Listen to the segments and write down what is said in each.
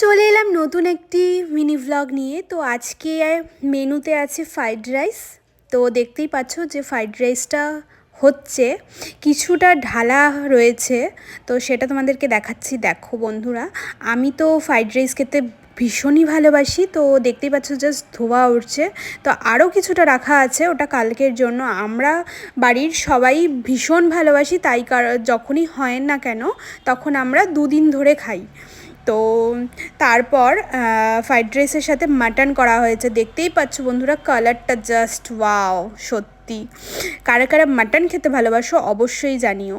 চলে এলাম নতুন একটি মিনি ভ্লগ নিয়ে। তো আজকে মেনুতে আছে ফ্রাইড রাইস তো দেখতেই পাচ্ছ যে ফ্রাইড রাইসটা হচ্ছে, কিছুটা ঢালা রয়েছে। তো সেটা তোমাদেরকে দেখাচ্ছি। দেখো বন্ধুরা, আমি তো ফ্রাইড রাইস খেতে ভীষণই ভালোবাসি। তো দেখতেই পাচ্ছ জাস্ট ধোয়া উঠছে। তো আরও কিছুটা রাখা আছে ওটা কালকের জন্য। আমরা বাড়ির সবাই ভীষণ ভালোবাসি, তাই কার যখনই হয় না কেন, তখন আমরা দুদিন ধরে খাই। তো তারপর ফ্রাইড রাইসের সাথে মাটন করা হয়েছে। দেখতেই পাচ্ছ বন্ধুরা কালারটা জাস্ট ওয়াও সত্যি। কারা কারা মাটন খেতে ভালোবাসো অবশ্যই জানিও।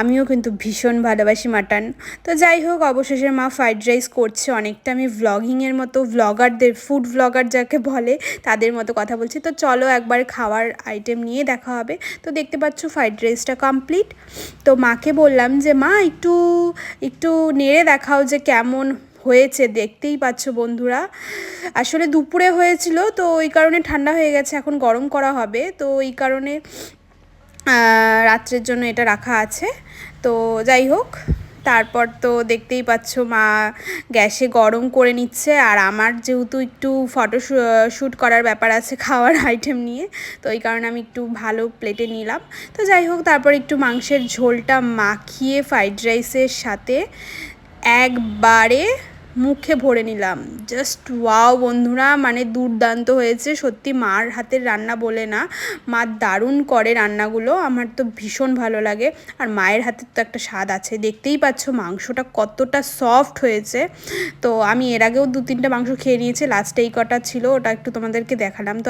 আমিও কিন্তু ভীষণ ভালোবাসি মাটন। তো যাই হোক, অবশেষে মা ফ্রাইড রাইস করছে অনেকটা। আমি ভ্লগিংয়ের মতো ভ্লগারদের ফুড ভ্লগার যাকে বলে, তাদের মতো কথা বলছি। তো চলো একবার খাওয়ার আইটেম নিয়ে দেখা হবে। তো দেখতে পাচ্ছ ফ্রাইড রাইসটা কমপ্লিট তো মাকে বললাম যে, মা, একটু একটু নেড়ে দেখাও যে কেমন হয়েছে, দেখতেই পাচ্ছ বন্ধুরা। আসলে দুপুরে হয়েছিল, তো ওই কারণে ঠান্ডা হয়ে গেছে, এখন গরম করা হবে। তো ওই কারণে রাত্রের জন্য এটা রাখা আছে। তো যাই হোক, তারপর তো দেখতেই পাচ্ছ মা গ্যাসে গরম করে নিচ্ছে, আর আমার যেহেতু একটু ফটো শ্যুট করার ব্যাপার আছে খাওয়ার আইটেম নিয়ে, তো এই কারণে আমি একটু ভালো প্লেটে নিলাম। তো যাই হোক, তারপর একটু মাংসের ঝোলটা মাখিয়ে, ফ্রাইড রাইসের সাথে একবারে মুখে ভরে নিলাম। জাস্ট ওয়াও বন্ধুরা মানে দুর্দান্ত হয়েছে। সত্যি মার হাতের রান্না বলে না, মা দারুণ করে রান্নাগুলো, আমার তো ভীষণ ভালো লাগে। আর মায়ের হাতের তো একটা স্বাদ আছে, দেখতেই পাচ্ছ মাংসটা কতটা সফট হয়েছে। তো আমি এর আগেও দু তিনটা মাংস খেয়ে নিয়েছি লাস্টে এই কটা ছিল, ওটা একটু তোমাদেরকে দেখালাম। তো